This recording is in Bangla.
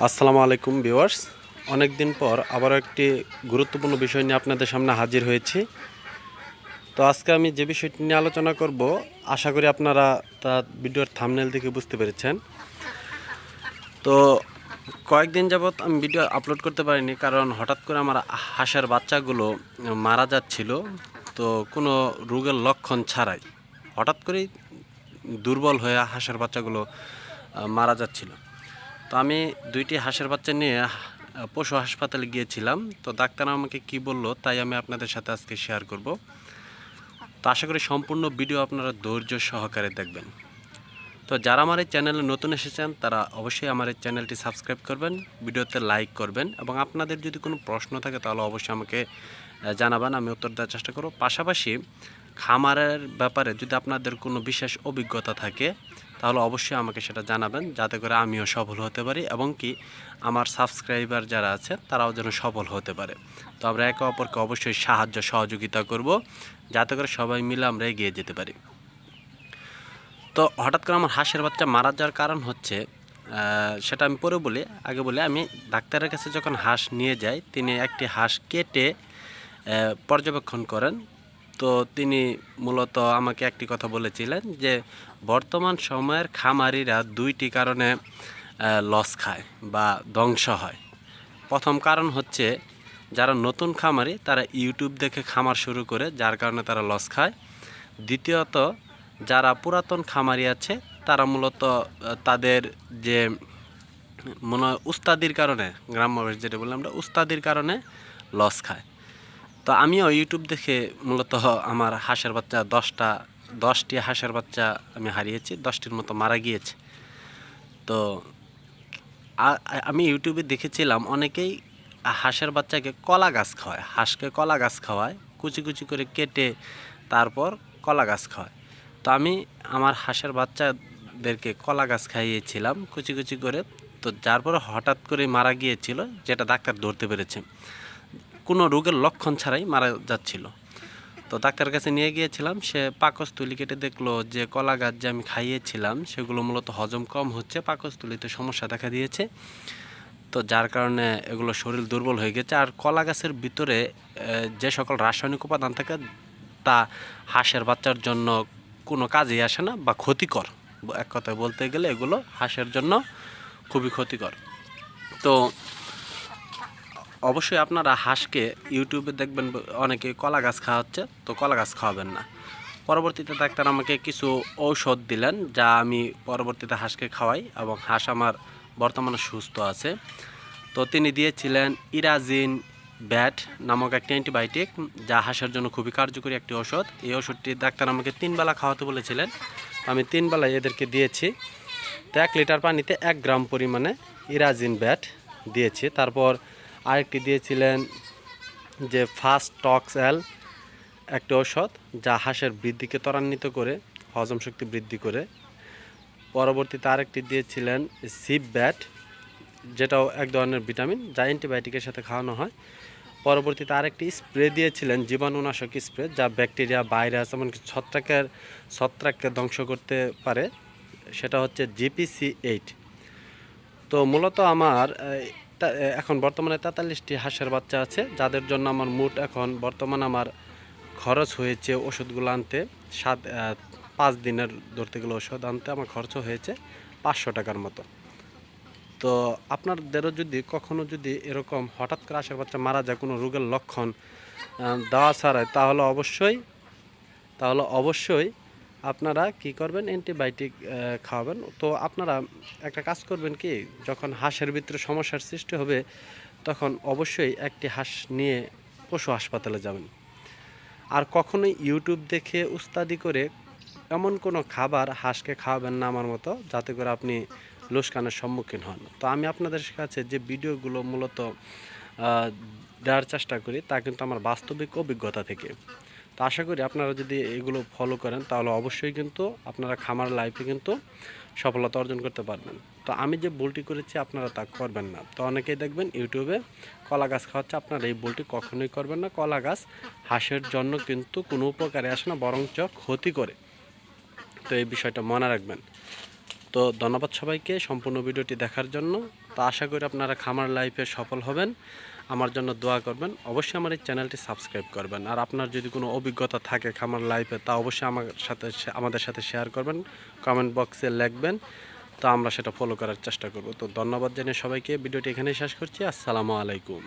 আসসালামু আলাইকুম ভিউয়ার্স। অনেক দিন পর আবারও একটি গুরুত্বপূর্ণ বিষয় নিয়ে আপনাদের সামনে হাজির হয়েছি। তো আজকে আমি যে বিষয়টি নিয়ে আলোচনা করব, আশা করি আপনারা তা ভিডিওর থামনেল থেকে বুঝতে পেরেছেন। তো কয়েকদিন যাবৎ আমি ভিডিও আপলোড করতে পারিনি, কারণ হঠাৎ করে আমার হাঁসের বাচ্চাগুলো মারা যাচ্ছিল। তো কোনো রোগের লক্ষণ ছাড়াই হঠাৎ করেই দুর্বল হয়ে হাঁসের বাচ্চাগুলো মারা যাচ্ছিল। তো আমি দুইটি হাঁসের বাচ্চা নিয়ে পশু হাসপাতালে গিয়েছিলাম। তো ডাক্তার আমাকে কি বলল তাই আমি আপনাদের সাথে আজকে শেয়ার করব। তো আশা করি সম্পূর্ণ ভিডিও আপনারা ধৈর্য সহকারে দেখবেন। তো যারা আমার এই চ্যানেলে নতুন এসেছেন, তারা অবশ্যই আমার এই চ্যানেলটি সাবস্ক্রাইব করবেন, ভিডিওতে লাইক করবেন এবং আপনাদের যদি কোনো প্রশ্ন থাকে তাহলে অবশ্যই আমাকে জানাবেন, আমি উত্তর দেওয়ার চেষ্টা করব। পাশাপাশি খামারের ব্যাপারে যদি আপনাদের কোনো বিশেষ অভিজ্ঞতা থাকে তাহলে অবশ্যই আমাকে সেটা জানাবেন, যাতে করে আমিও সফল হতে পারি এবং কি আমার সাবস্ক্রাইবার যারা আছে তারাও যেন সফল হতে পারে। তো আমরা একে অপরকে অবশ্যই সাহায্য, সহযোগিতা করব, যাতে করে সবাই মিলে আমরা এগিয়ে যেতে পারি। তো হঠাৎ করে আমার হাঁসের বাচ্চা মারা যাওয়ার কারণ হচ্ছে সেটা আমি পরে বলি, আগে বলি, আমি ডাক্তারের কাছে যখন হাঁস নিয়ে যাই, তিনি একটি হাঁস কেটে পর্যবেক্ষণ করেন। তো তিনি মূলত আমাকে একটি কথা বলেছিলেন যে বর্তমান সময়ের খামারিরা দুইটি কারণে লস খায় বা ধ্বংস হয়। প্রথম কারণ হচ্ছে যারা নতুন খামারি, তারা ইউটিউব দেখে খামার শুরু করে যার কারণে তারা লস খায়। দ্বিতীয়ত, যারা পুরাতন খামারি আছে, তারা মূলত তাদের যে মনে উস্তাদির কারণে গ্রাম্য যেটা বললাম আমরা, উস্তাদির কারণে লস খায়। তো আমিও ইউটিউব দেখে মূলত আমার হাঁসের বাচ্চা দশটা, দশটি হাঁসের বাচ্চা আমি হারিয়েছি, দশটির মতো মারা গিয়েছে। তো আমি ইউটিউবে দেখেছিলাম অনেকেই হাঁসের বাচ্চাকে কলা গাছ খাওয়ায়, হাঁসকে কলা গাছ খাওয়ায়, কুচি কুচি করে কেটে তারপর কলা গাছ খাওয়ায়। তো আমি আমার হাঁসের বাচ্চাদেরকে কলা গাছ খাইয়েছিলাম কুচি কুচি করে, তো যার পরে হঠাৎ করে মারা গিয়েছিল, যেটা ডাক্তার ধরতে পেরেছে। কোনো রোগের লক্ষণ ছাড়াই মারা যাচ্ছিল। তো ডাক্তারের কাছে নিয়ে গিয়েছিলাম, সে পাকস্থলী কেটে দেখল যে কলা গাছ যে আমি খাইয়েছিলাম, সেগুলো মূলত হজম কম হচ্ছে, পাকস্থলীতে সমস্যা দেখা দিয়েছে। তো যার কারণে এগুলো শরীর দুর্বল হয়ে গেছে। আর কলা গাছের ভিতরে যে সকল রাসায়নিক উপাদান থাকে, তা হাঁসের বাচ্চার জন্য কোনো কাজেই আসে না বা ক্ষতিকর। এক কথায় বলতে গেলে এগুলো হাঁসের জন্য খুবই ক্ষতিকর। তো অবশ্যই আপনারা হাঁসকে ইউটিউবে দেখবেন, অনেকে কলা গাছ খাওয়াচ্ছে, তো কলা গাছ খাওয়াবেন না। পরবর্তীতে ডাক্তার আমাকে কিছু ঔষধ দিলেন, যা আমি পরবর্তীতে হাঁসকে খাওয়াই এবং হাঁস আমার বর্তমানে সুস্থ আছে। তো তিনি দিয়েছিলেন ইরাজিন ব্যাট নামক একটি অ্যান্টিবায়োটিক, যা হাঁসের জন্য খুবই কার্যকরী একটি ওষুধ এই ওষুধটি ডাক্তার আমাকে তিনবেলা খাওয়াতে বলেছিলেন। আমি তিন বেলায় এদেরকে দিয়েছি। তো এক লিটার পানিতে এক গ্রাম পরিমাণে ইরাজিন ব্যাট দিয়েছি। তারপর আরেকটি দিয়েছিলেন যে ফাস্ট টক্স অ্যাল একটি ঔষধ যা হাঁসের বৃদ্ধিকে ত্বরান্বিত করে, হজম শক্তি বৃদ্ধি করে। পরবর্তীতে আরেকটি দিয়েছিলেন সিপ ব্যাট, যেটাও এক ধরনের ভিটামিন যা অ্যান্টিবায়োটিকের সাথে খাওয়ানো হয়। পরবর্তীতে আরেকটি স্প্রে দিয়েছিলেন, জীবাণুনাশক স্প্রে, যা ব্যাকটেরিয়া, ভাইরাস এমনকি ছত্রাকের, ছত্রাককে ধ্বংস করতে পারে। সেটা হচ্ছে জিপিসি এইট। তো মূলত আমার এখন বর্তমানে তেতাল্লিশটি হাঁসের বাচ্চা আছে, যাদের জন্য আমার মোট এখন বর্তমানে আমার খরচ হয়েছে ওষুধগুলো আনতে, সাত পাঁচ দিনের ধরতে গেলে ওষুধ আনতে আমার খরচ হয়েছে পাঁচশো টাকার মতো। তো আপনাদেরও যদি কখনো যদি এরকম হঠাৎ করে হাঁসের বাচ্চা মারা যায়, কোনো রোগের লক্ষণ দেওয়া ছাড়াই, তাহলে অবশ্যই তাহলে অবশ্যই আপনারা কি করবেন? অ্যান্টিবায়োটিক খাওয়াবেন। তো আপনারা একটা কাজ করবেন কি, যখন হাঁসের ভিতরে সমস্যার সৃষ্টি হবে, তখন অবশ্যই একটি হাঁস নিয়ে পশু হাসপাতালে যাবেন। আর কখনোই ইউটিউব দেখে, উস্তাদি করে এমন কোনো খাবার হাঁসকে খাওয়াবেন না আমার মতো, যাতে করে আপনি লোসকানের সম্মুখীন হন। তো আমি আপনাদের কাছে যে ভিডিওগুলো মূলত দেওয়ার চেষ্টা করি, তা কিন্তু আমার বাস্তবিক অভিজ্ঞতা থেকে। তো আশা করি আপনারা যদি এগুলো ফলো করেন, তাহলে অবশ্যই কিন্তু আপনারা খামার লাইফে কিন্তু সফলতা অর্জন করতে পারবেন। তো আমি যে ভুলটি করেছি, আপনারা তা করবেন না। তো অনেকেই দেখবেন ইউটিউবে কলা গাছ খাওয়াচ্ছে, আপনারা এই ভুলটি কখনোই করবেন না। কলা গাছ হাঁসের জন্য কিন্তু কোনো উপকারে আসে না, বরঞ্চ ক্ষতি করে। তো এই বিষয়টা মনে রাখবেন। তো ধন্যবাদ সবাইকে সম্পূর্ণ ভিডিওটি দেখার জন্য। তো আশা করি আপনারা খামার লাইফে সফল হবেন। আমার জন্য দোয়া করবেন। অবশ্যই আমার এই চ্যানেলটি সাবস্ক্রাইব করবেন। আর আপনার যদি কোনো অভিজ্ঞতা থাকে খামার লাইফে, তা অবশ্যই আমার সাথে আমাদের সাথে শেয়ার করবেন কমেন্ট বক্সে লিখবেন। তা আমরা সেটা ফলো করার চেষ্টা করব। তো ধন্যবাদ জানিয়ে সবাইকে। ভিডিওটি এখানেই শেষ করছি। আসসালামু আলাইকুম।